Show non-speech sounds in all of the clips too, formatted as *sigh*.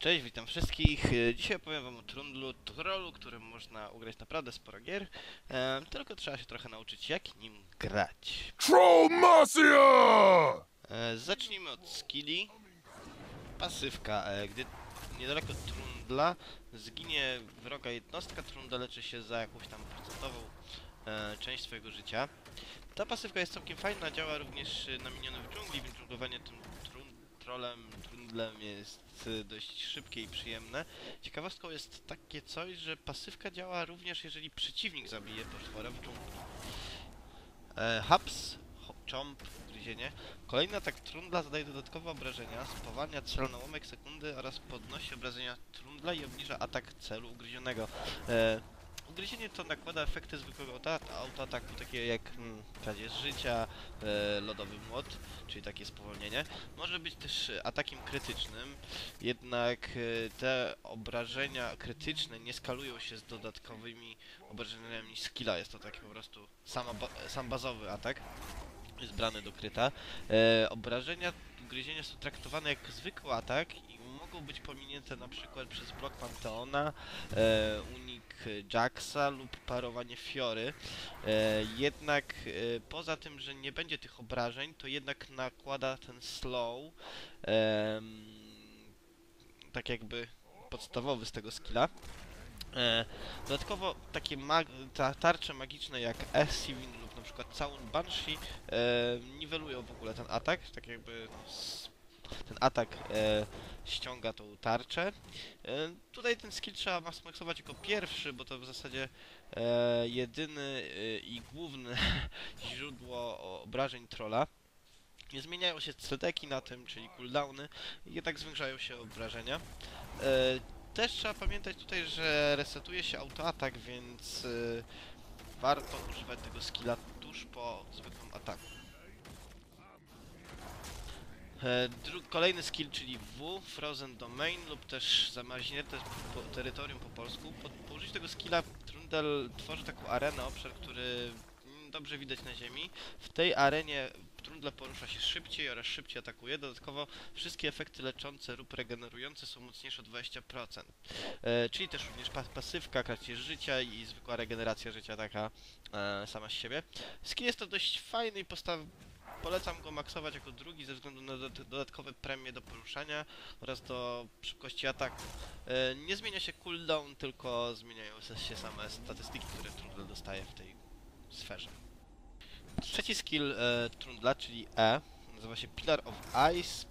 Cześć, witam wszystkich. E, Dzisiaj opowiem wam o Trundlu, trollu, którym można ugrać naprawdę sporo gier. E, tylko trzeba się trochę nauczyć, jak nim grać. Trollmacia! E, zacznijmy od skilli. Pasywka. E, gdy niedaleko Trundla zginie wroga jednostka, Trundla leczy się za jakąś tam procentową e, część swojego życia. Ta pasywka jest całkiem fajna, działa również na miniony w dżungli, więc dżunglowanie tym trun trollem, trundlem jest e, dość szybkie i przyjemne. Ciekawostką jest takie coś, że pasywka działa również jeżeli przeciwnik zabije potwora w dżungli. E, haps, ho- chomp, gryzienie. Kolejny atak trundla zadaje dodatkowe obrażenia, spowalnia cel na łomek sekundy oraz podnosi obrażenia trundla i obniża atak celu ugryzionego. E, ugryzienie to nakłada efekty zwykłego autoataku, takie jak mm, kradzież życia, e, lodowy młot, czyli takie spowolnienie. Może być też e, atakiem krytycznym, jednak e, te obrażenia krytyczne nie skalują się z dodatkowymi obrażeniami skilla. Jest to taki po prostu sama sam bazowy atak. Jest brany do kryta. E, obrażenia gryzienia są traktowane jak zwykły atak i mogą być pominięte na przykład przez blok Panteona, e, Jacksa lub parowanie Fiory. E, jednak e, poza tym, że nie będzie tych obrażeń, to jednak nakłada ten slow em, tak jakby podstawowy z tego skilla. E, dodatkowo takie mag ta tarcze magiczne jak Esivin lub na przykład całun Banshee e, niwelują w ogóle ten atak, tak jakby s- ten atak e, ściąga tą tarczę. E, tutaj ten skill trzeba maksymować jako pierwszy, bo to w zasadzie e, jedyny e, i główne *laughs* źródło obrażeń trolla. Nie zmieniają się cedeki na tym, czyli cooldowny, jednak zwiększają się obrażenia. E, też trzeba pamiętać tutaj, że resetuje się autoatak, więc y, warto używać tego skilla tuż po zwykłym ataku. E, dru- kolejny skill, czyli W, Frozen Domain lub też zamaźnięte po terytorium po polsku. Po, użyciu tego skilla Trundle tworzy taką arenę, obszar, który mm, dobrze widać na ziemi. W tej arenie Trundle porusza się szybciej oraz szybciej atakuje. Dodatkowo wszystkie efekty leczące lub regenerujące są mocniejsze o 20%. E, czyli też również pa pasywka, kradzież życia i zwykła regeneracja życia taka e, sama z siebie. Skill jest to dość fajny i postaw polecam go maksować jako drugi ze względu na dod- dodatkowe premie do poruszania oraz do szybkości ataku. E, nie zmienia się cooldown, tylko zmieniają się same statystyki, które Trundle dostaje w tej sferze. Trzeci skill e, Trundla, czyli E, nazywa się Pillar of Ice,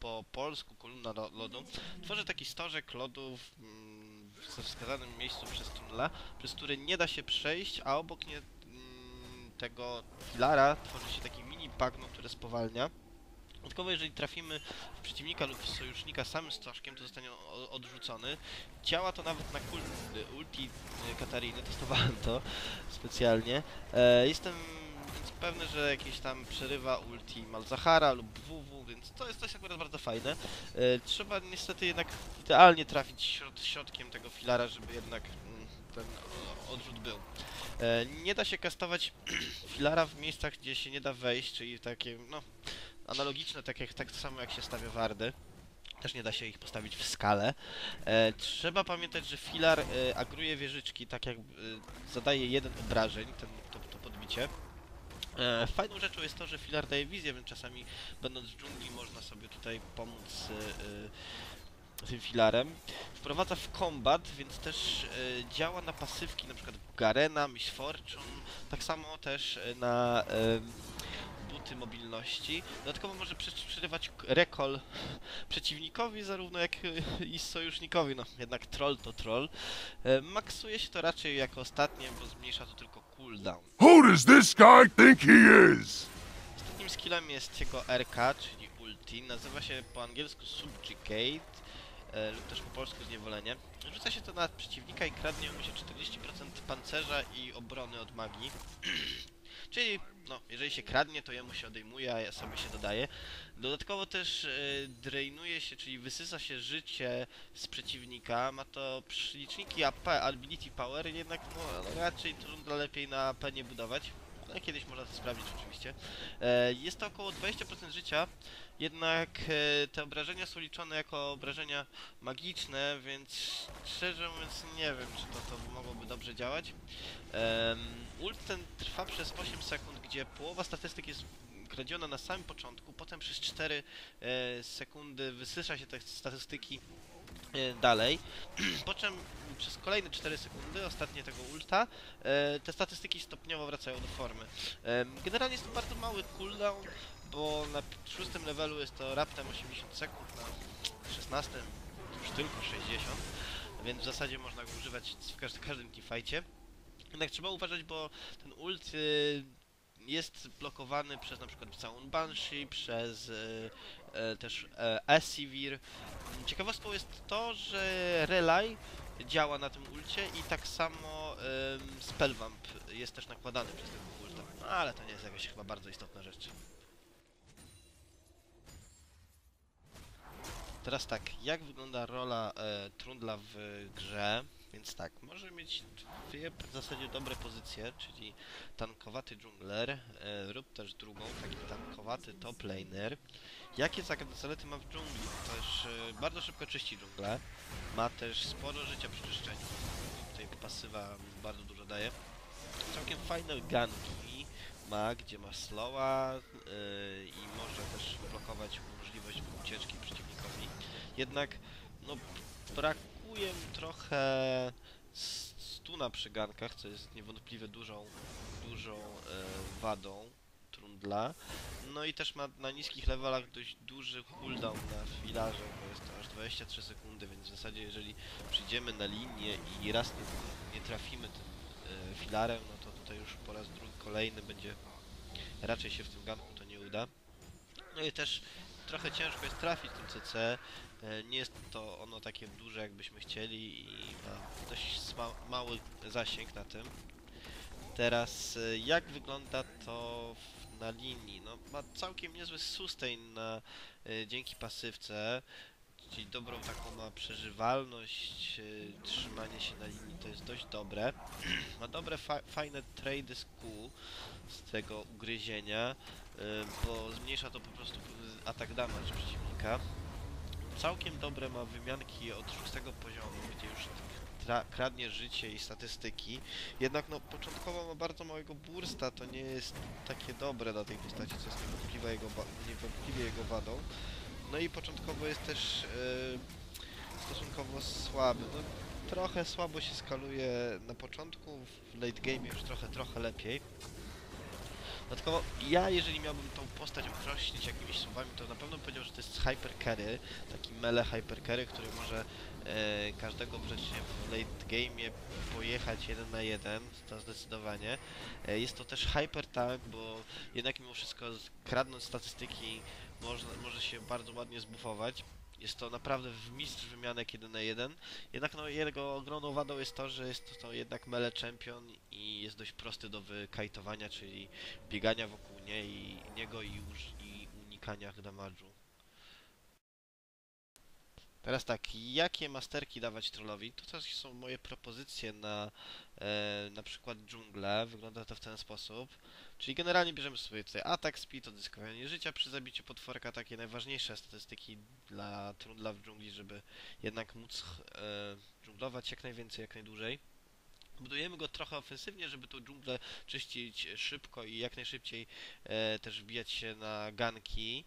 po polsku kolumna lo- lodu. Tworzy taki stożek lodu w, mm, w wskazanym miejscu przez Trundla, przez który nie da się przejść, a obok nie, mm, tego filara tworzy się taki mini bagno, które spowalnia. Dodatkowo, jeżeli trafimy w przeciwnika lub w sojusznika samym stożkiem, to zostanie o- odrzucony. Działa to nawet na y, ulti y, Katariny, *laughs* testowałem to specjalnie. E, jestem więc pewny, że jakieś tam przerywa ulti Malzahara lub WW, więc to jest coś akurat bardzo fajne. E, trzeba niestety jednak idealnie trafić środ środkiem tego filara, żeby jednak mm, ten odrzut był. E, nie da się kastować *clears throat* filara w miejscach, gdzie się nie da wejść, czyli takie, no, analogiczne, tak, jak, tak samo jak się stawia wardy. Też nie da się ich postawić w skale. E, trzeba pamiętać, że filar e, agruje wieżyczki, tak jak e, zadaje jeden obrażeń, ten, to, to podbicie. E, fajną rzeczą jest to, że filar daje wizję, więc czasami będąc w dżungli można sobie tutaj pomóc e, e, filarem. Wprowadza w combat, więc też e, działa na pasywki, na przykład Garena, Miss Fortune, tak samo też e, na e, buty mobilności. Dodatkowo może przerywać recall *laughs* przeciwnikowi, zarówno jak e, i sojusznikowi. No, jednak troll to troll. E, maksuje się to raczej jako ostatnie, bo zmniejsza to tylko cooldown. Who does this guy think he is? Ostatnim skillem jest jego RK, czyli ulti. Nazywa się po angielsku Subjugate lub też po polsku Zniewolenie. Rzuca się to na przeciwnika i kradnie mu się 40% pancerza i obrony od magii. *clears throat* Czyli, no, jeżeli się kradnie, to jemu się odejmuje, a ja sobie się dodaje. Dodatkowo też e, drainuje się, czyli wysysa się życie z przeciwnika. Ma to przy- liczniki AP, Ability Power, jednak no, raczej trudno lepiej na AP nie budować. Ale kiedyś można to sprawdzić oczywiście. E, jest to około 20% życia, jednak e, te obrażenia są liczone jako obrażenia magiczne, więc szczerze mówiąc nie wiem, czy to, to mogłoby dobrze działać. Ult ten trwa przez 8 sekund, gdzie połowa statystyk jest kradziona na samym początku, potem przez 4 e, sekundy wysysza się te statystyki e, dalej, *clears throat* po czym przez kolejne 4 sekundy, ostatnie tego ulta, e, te statystyki stopniowo wracają do formy. Em, Generalnie jest to bardzo mały cooldown, bo na szóstym levelu jest to raptem 80 sekund, na 16 już tylko 60, więc w zasadzie można go używać w każ- każdym teamfightie. Jednak trzeba uważać, bo ten ult y, jest blokowany przez na przykład całą Banshee, przez y, e, też Esivir. Ciekawostką jest to, że Relay działa na tym ulcie i tak samo Spellvamp jest też nakładany przez tego ulta. No, ale to nie jest jakaś chyba bardzo istotna rzecz. Teraz tak, jak wygląda rola e, Trundla w grze? Więc tak, może mieć dwie w zasadzie dobre pozycje, czyli tankowaty jungler e, lub też drugą, taki tankowaty top laner. Jakie zalety ma w dżungli? Też e, bardzo szybko czyści dżunglę, ma też sporo życia przy czyszczeniu. Tutaj pasywa bardzo dużo daje. Całkiem fajne ganki ma, gdzie ma slowa yy, i może też blokować możliwość ucieczki przeciwnikowi. Jednak no, brakuje mi trochę stuna przy gankach, co jest niewątpliwie dużą, dużą e, wadą Trundla. No i też ma na niskich levelach dość duży cooldown na filarze, bo jest to aż 23 sekundy, więc w zasadzie jeżeli przyjdziemy na linię i raz nie, nie trafimy tym filarem, no to tutaj już po raz drugi, kolejny będzie raczej się w tym ganku to nie uda. No i też trochę ciężko jest trafić tym CC. e, Nie jest to ono takie duże jakbyśmy chcieli i ma dość mały zasięg na tym. Teraz e, jak wygląda to na linii? No ma całkiem niezły sustain na, e, dzięki pasywce. Czyli dobrą taką ma przeżywalność, e, trzymanie się na linii to jest dość dobre. *clears throat* ma dobre fa- fajne trady z Q z tego ugryzienia, y, bo zmniejsza to po prostu atak damage przeciwnika. Całkiem dobre ma wymianki od szóstego poziomu, gdzie już kradnie życie i statystyki. Jednak no początkowo ma bardzo małego bursta, to nie jest takie dobre dla tej postaci, co jest niewątpliwie jego, niewątpliwie jego wadą. No i początkowo jest też y, stosunkowo słaby. No, trochę słabo się skaluje na początku, w late game już trochę, trochę lepiej. Dodatkowo ja, jeżeli miałbym tą postać określić jakimiś słowami, to na pewno powiedział, że to jest hyper carry, taki mele hyper carry, który może e, każdego wreszcie w late game'ie pojechać jeden na jeden, to zdecydowanie. E, jest to też hyper tank, bo jednak mimo wszystko kradnąc statystyki można, może się bardzo ładnie zbufować. Jest to naprawdę mistrz wymianek 1 na 1. Jednak no, jego ogromną wadą jest to, że jest to jednak mele champion i jest dość prosty do wykajtowania, czyli biegania wokół niej, niego i, uż- i unikania damage'u. Teraz tak, jakie masterki dawać trollowi? To też są moje propozycje na e, na przykład dżunglę. Wygląda to w ten sposób. Czyli generalnie bierzemy sobie tutaj atak, speed, odzyskiwanie życia przy zabiciu potworka, takie najważniejsze statystyki dla trundla w dżungli, żeby jednak móc e, dżunglować jak najwięcej, jak najdłużej. Budujemy go trochę ofensywnie, żeby tą dżunglę czyścić szybko i jak najszybciej e, też wbijać się na ganki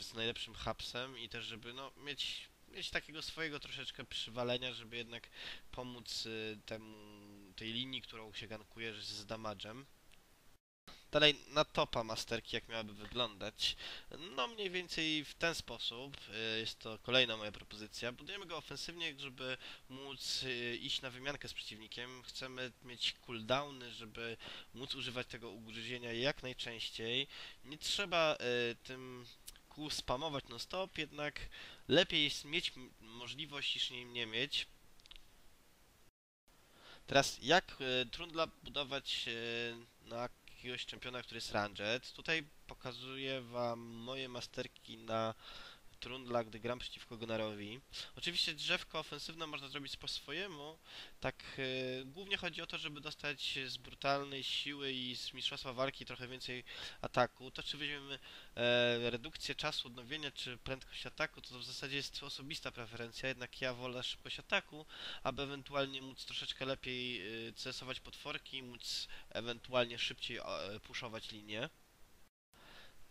z najlepszym hapsem i też żeby no, mieć, mieć takiego swojego troszeczkę przywalenia, żeby jednak pomóc y, temu, tej linii, którą się gankuje z damage'em. Dalej na topa masterki, jak miałaby wyglądać. No mniej więcej w ten sposób. y, Jest to kolejna moja propozycja. Budujemy go ofensywnie, żeby móc y, iść na wymiankę z przeciwnikiem. Chcemy mieć cooldowny, żeby móc używać tego ugryzienia jak najczęściej. Nie trzeba y, tym kół spamować non stop, jednak lepiej jest mieć możliwość niż nie mieć. Teraz jak y, Trundla budować y, na jakiegoś czempiona, który jest ranged? Tutaj pokazuję wam moje masterki na Trundla, gdy gram przeciwko Gnarowi. Oczywiście drzewko ofensywne można zrobić po swojemu. Tak, e, głównie chodzi o to, żeby dostać z brutalnej siły i z mistrzostwa walki trochę więcej ataku. To czy weźmiemy e, redukcję czasu odnowienia, czy prędkość ataku, to w zasadzie jest osobista preferencja, jednak ja wolę szybkość ataku, aby ewentualnie móc troszeczkę lepiej e, CS-ować potworki, móc ewentualnie szybciej e, puszować linię.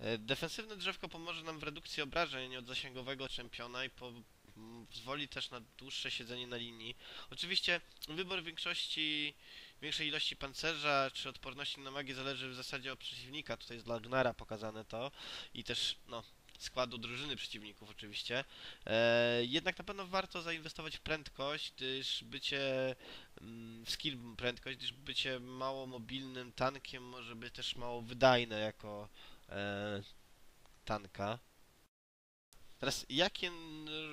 E, Defensywne drzewko pomoże nam w redukcji obrażeń od zasięgowego czempiona i po, m, pozwoli też na dłuższe siedzenie na linii. Oczywiście wybór większości, większej ilości pancerza czy odporności na magię zależy w zasadzie od przeciwnika. Tutaj jest dla Gnara pokazane to i też no, składu drużyny przeciwników oczywiście. E, jednak na pewno warto zainwestować w prędkość, gdyż bycie mm, w skill prędkość, gdyż bycie mało mobilnym tankiem może być też mało wydajne jako e, tanka. Teraz, jakie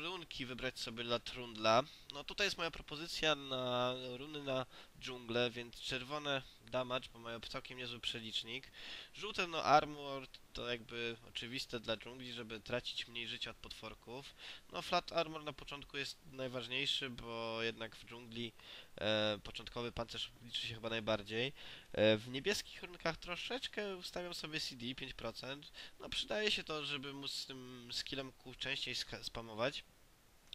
runki wybrać sobie dla Trundla? No tutaj jest moja propozycja na runy na dżunglę, więc czerwone damage, bo mają całkiem niezły przelicznik. Żółte no armor to jakby oczywiste dla dżungli, żeby tracić mniej życia od potworków. No flat armor na początku jest najważniejszy, bo jednak w dżungli e, początkowy pancerz liczy się chyba najbardziej. E, w niebieskich runkach troszeczkę ustawiam sobie CD 5%. No przydaje się to, żeby móc z tym skillem częściej spamować.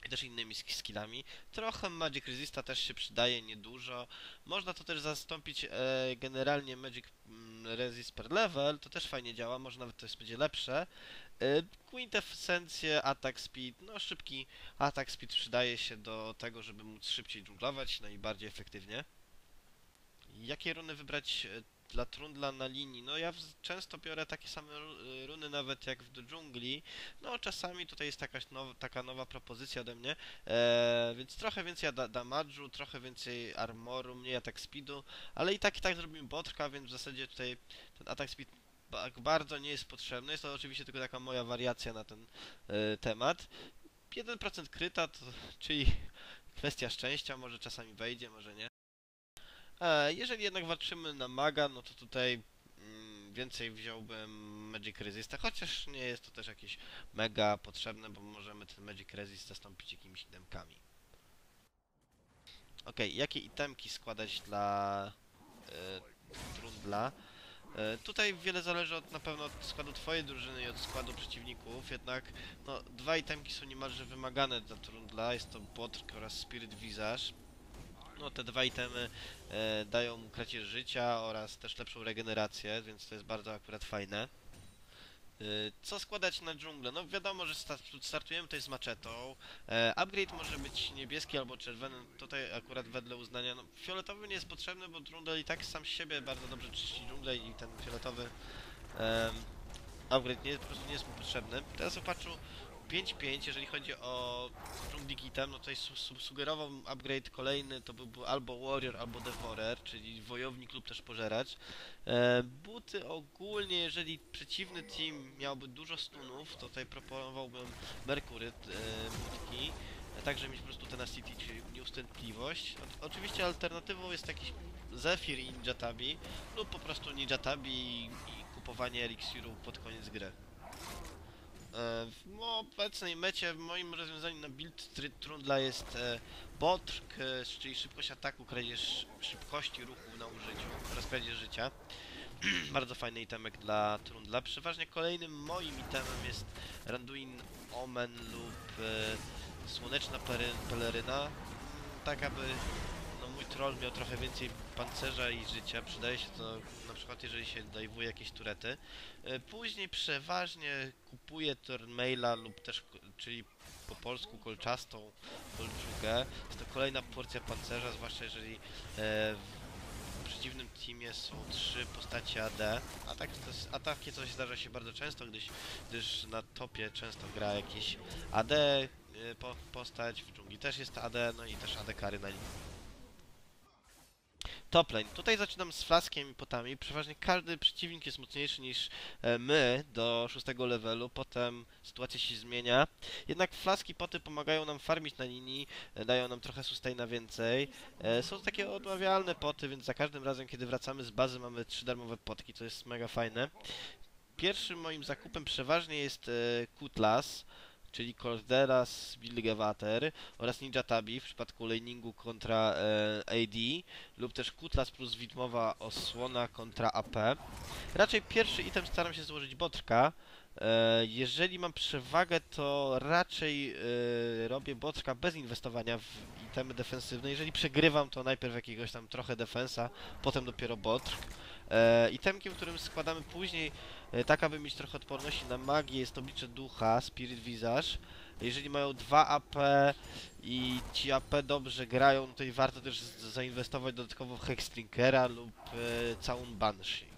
I też innymi sk- skillami. Trochę Magic Resista też się przydaje, niedużo. Można to też zastąpić e, generalnie Magic mm, Resist per level, to też fajnie działa, może nawet to jest będzie lepsze. E, Quintessencje, Attack Speed, no szybki Attack Speed przydaje się do tego, żeby móc szybciej dżunglować, no i bardziej efektywnie. Jakie runy wybrać e, dla Trundla na linii? No ja często biorę takie same y, runy nawet jak w dżungli. No czasami tutaj jest jakaś now, taka nowa propozycja ode mnie, e, więc trochę więcej da damage'u, trochę więcej armoru, mniej attack speedu, ale i tak i tak zrobimy botrka, więc w zasadzie tutaj ten attack speed ba- bardzo nie jest potrzebny. Jest to oczywiście tylko taka moja wariacja na ten e, temat. 1% kryta, to, czyli kwestia szczęścia, może czasami wejdzie, może nie. E, jeżeli jednak walczymy na maga, no to tutaj mm, więcej wziąłbym Magic Resista, chociaż nie jest to też jakieś mega potrzebne, bo możemy ten Magic Resist zastąpić jakimiś itemkami. Okej, jakie itemki składać dla e, Trundla? E, tutaj wiele zależy od, na pewno od składu twojej drużyny i od składu przeciwników, jednak no, dwa itemki są niemalże wymagane dla Trundla, jest to Botrk oraz Spirit Visage. No te dwa itemy e, dają mu kradzież życia oraz też lepszą regenerację, więc to jest bardzo akurat fajne. E, co składać na dżunglę? No wiadomo, że sta startujemy tutaj z maczetą. E, upgrade może być niebieski albo czerwony, tutaj akurat wedle uznania. No, fioletowy nie jest potrzebny, bo dżungel i tak sam siebie bardzo dobrze czyści dżunglę i ten fioletowy upgrade nie, po prostu nie jest mu potrzebny. Teraz opatrzu 5-5, jeżeli chodzi o dżungli item, no tutaj su su sugerował upgrade kolejny, to byłby albo Warrior, albo Devourer, czyli wojownik lub też pożeracz. E, buty ogólnie, jeżeli przeciwny team miałby dużo stunów, to tutaj proponowałbym Merkury e, butki, e, także mieć po prostu tenacity, czyli nieustępliwość. O, oczywiście alternatywą jest jakiś Zephyr i Ninja Tabi, lub po prostu Ninja Tabi i, i kupowanie eliksiru pod koniec gry. E, W obecnej mecie w moim rozwiązaniu na build Trundla jest e, Botrk, e, czyli szybkość ataku, kradzież szybkości ruchu na użyciu oraz kradzież życia. *clears throat* Bardzo fajny itemek dla Trundla. Przeważnie kolejnym moim itemem jest Randuin Omen lub Słoneczna Peleryna. Mm, Tak aby no, mój troll miał trochę więcej pancerza i życia. Przydaje się to na przykład jeżeli się dajwuje jakieś turety. E, Później przeważnie kupuję Turnmaila lub też, czyli po polsku kolczastą kolczugę. Jest to kolejna porcja pancerza, zwłaszcza jeżeli e, w przeciwnym teamie są trzy postacie AD. Tak, to jest, a takie coś zdarza się bardzo często, gdyż, gdyż na topie często gra jakiś AD e, po, postać, w dżungli też jest AD, no i też AD kary na linii. Top lane. Tutaj zaczynam z flaskiem i potami. Przeważnie każdy przeciwnik jest mocniejszy niż e, my do szóstego levelu. Potem sytuacja się zmienia. Jednak flaski poty pomagają nam farmić na linii, e, dają nam trochę sustaina więcej. E, są takie odmawialne poty, więc za każdym razem, kiedy wracamy z bazy, mamy trzy darmowe potki, to jest mega fajne. Pierwszym moim zakupem przeważnie jest Kutlas, czyli Corderas Wilgewater oraz Ninja Tabi w przypadku laningu kontra e, AD lub też Kutlas plus widmowa osłona kontra AP. Raczej pierwszy item staram się złożyć Botrka. E, jeżeli mam przewagę, to raczej e, robię Botrka bez inwestowania w itemy defensywne. Jeżeli przegrywam, to najpierw jakiegoś tam trochę defensa, potem dopiero Botrk. E, itemkiem, którym składamy później, tak aby mieć trochę odporności na magię, jest oblicze ducha, Spirit Visage. Jeżeli mają 2 AP i ci AP dobrze grają, to i warto też zainwestować dodatkowo w Hextrinkera lub całą Banshee.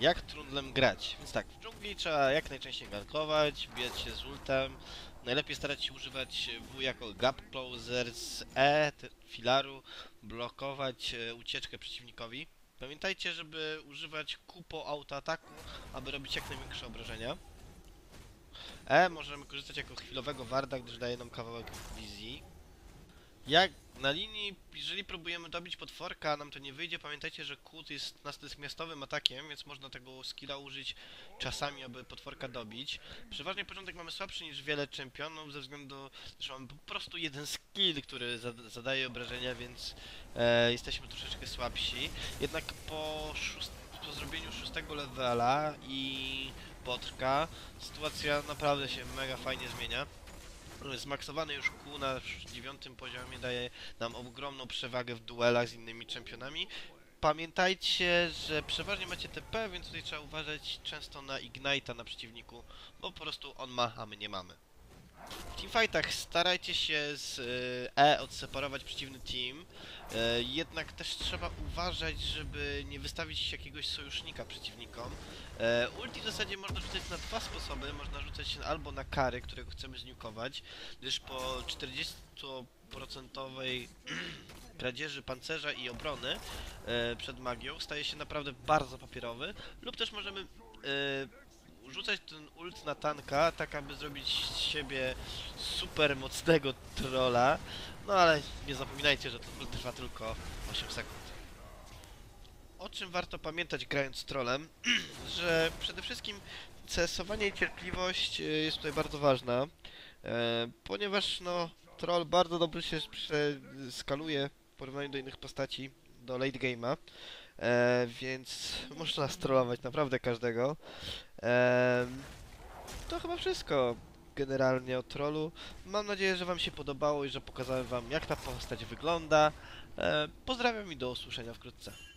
Jak trundlem grać? Więc tak, w dżungli trzeba jak najczęściej gankować, bijać się z ultem. Najlepiej starać się używać W jako gap closer z E, filaru, blokować e, ucieczkę przeciwnikowi. Pamiętajcie, żeby używać Q po autoataku, aby robić jak największe obrażenia. E możemy korzystać jako chwilowego warda, gdyż daje nam kawałek wizji. Jak na linii, jeżeli próbujemy dobić potworka, nam to nie wyjdzie, pamiętajcie, że kłód jest natychmiastowym atakiem, więc można tego skilla użyć czasami, aby potworka dobić. Przeważnie początek mamy słabszy niż wiele czempionów, ze względu, że mamy po prostu jeden skill, który zada- zadaje obrażenia, więc e, jesteśmy troszeczkę słabsi. Jednak po, po zrobieniu szóstego levela i potrka, sytuacja naprawdę się mega fajnie zmienia. Zmaksowany już Q na dziewiątym poziomie daje nam ogromną przewagę w duelach z innymi czempionami. Pamiętajcie, że przeważnie macie TP, więc tutaj trzeba uważać często na Ignite'a na przeciwniku, bo po prostu on ma, a my nie mamy. W teamfightach starajcie się z E odseparować przeciwny team, e, jednak też trzeba uważać, żeby nie wystawić jakiegoś sojusznika przeciwnikom. E, ulti w zasadzie można rzucać na dwa sposoby. Można rzucać albo na kary, którego chcemy zniukować, gdyż po 40% *clears throat* kradzieży pancerza i obrony e, przed magią staje się naprawdę bardzo papierowy, lub też możemy e, rzucać ten ult na tanka, tak aby zrobić z siebie super mocnego trolla, no ale nie zapominajcie, że ult trwa tylko 8 sekund. O czym warto pamiętać grając trolem, *clears throat* że przede wszystkim CS-owanie i cierpliwość y, jest tutaj bardzo ważna, e, ponieważ no troll bardzo dobrze się skaluje w porównaniu do innych postaci, do late game'a, e, więc *laughs* można strollować naprawdę każdego. E, to chyba wszystko generalnie o trollu. Mam nadzieję, że wam się podobało i że pokazałem wam jak ta postać wygląda. E, pozdrawiam i do usłyszenia wkrótce.